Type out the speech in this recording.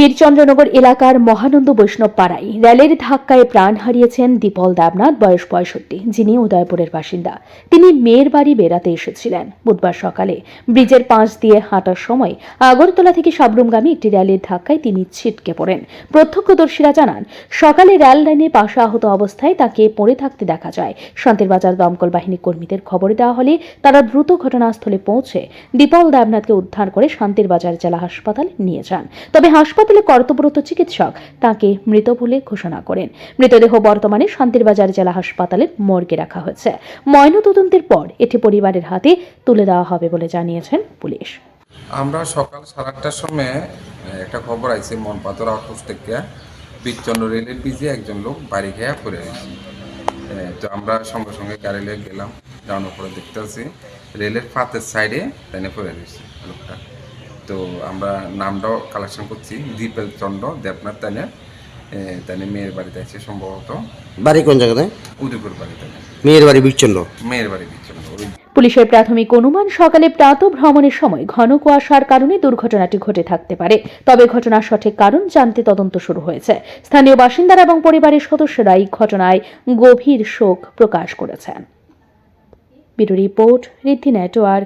বীরচন্দ্রনগর এলাকার মহানন্দ বৈষ্ণব পাড়ায় রেলের ধাক্কায় প্রাণ হারিয়েছেন দীপল দেবনাথ, বয়স পঁয়ষট্টি, যিনি উদয়পুরের বাসিন্দা। তিনি মেয়ের বাড়ি বেড়াতে এসেছিলেন। বুধবার সকালে ব্রিজের পাশ দিয়ে হাঁটার সময় আগরতলা থেকে সাবরুমগামী একটি র্যালির ধাক্কায় তিনি ছিটকে পড়েন। প্রত্যক্ষদর্শীরা জানান, সকালে র্যাল লাইনে পাশে আহত অবস্থায় তাকে পড়ে থাকতে দেখা যায়। শান্তিরবাজার দমকল বাহিনী কর্মীদের খবর দেওয়া হলে তারা দ্রুত ঘটনাস্থলে পৌঁছে দীপল দেবনাথকে উদ্ধার করে শান্তির বাজার জেলা হাসপাতালে নিয়ে যান। তবে হাসপাতালে কর্তব্যরত চিকিৎসক তাকে মৃত বলে ঘোষণা করেন। মৃতদেহ বর্তমানে শান্তিরবাজার জেলা হাসপাতালের মর্গে রাখা হয়েছে। ময়নাতদন্তের পর এটি পরিবারের হাতে তুলে দেওয়া হবে বলে জানিয়েছেন পুলিশ। আমরা সকাল সাড়ে আটটার সময় একটা খবর আইছে মনপাতর আউটপোস্ট থেকে। বিচ্ছন্ন রেলের পিছিয়ে একজন লোক বাড়ি খেয়ে পড়ে গেছে। তো আমরা সঙ্গে সঙ্গে কারেলে গেলাম যাওয়ার পরে দেখতে পাচ্ছি রেলের ফাতের সাইডে তাইনে পড়ে গেছে লোকটা। তো আমরা নামটাও কালেকশন করছি। দীপেল চন্দ্র দেবনাথ তাইনে তাইনে মেয়ের বাড়িতে আছে সম্ভবত। বাড়ি কোন জায়গাতে? উদয়পুর বাড়িতে। মেয়ের বাড়ি বিচ্ছন্ন? মেয়ের বাড়ি বিচ্ছন্ন। পুলিশের প্রাথমিক অনুমান সকালে প্রাত ভ্রমণের সময় ঘন কুয়াশার কারণে দুর্ঘটনাটি ঘটে থাকতে পারে। তবে ঘটনার সঠিক কারণ জানতে তদন্ত শুরু হয়েছে। স্থানীয় বাসিন্দারা এবং পরিবারের সদস্যরা এই ঘটনায় গভীর শোক প্রকাশ করেছেন। Bureau report Riddhi network.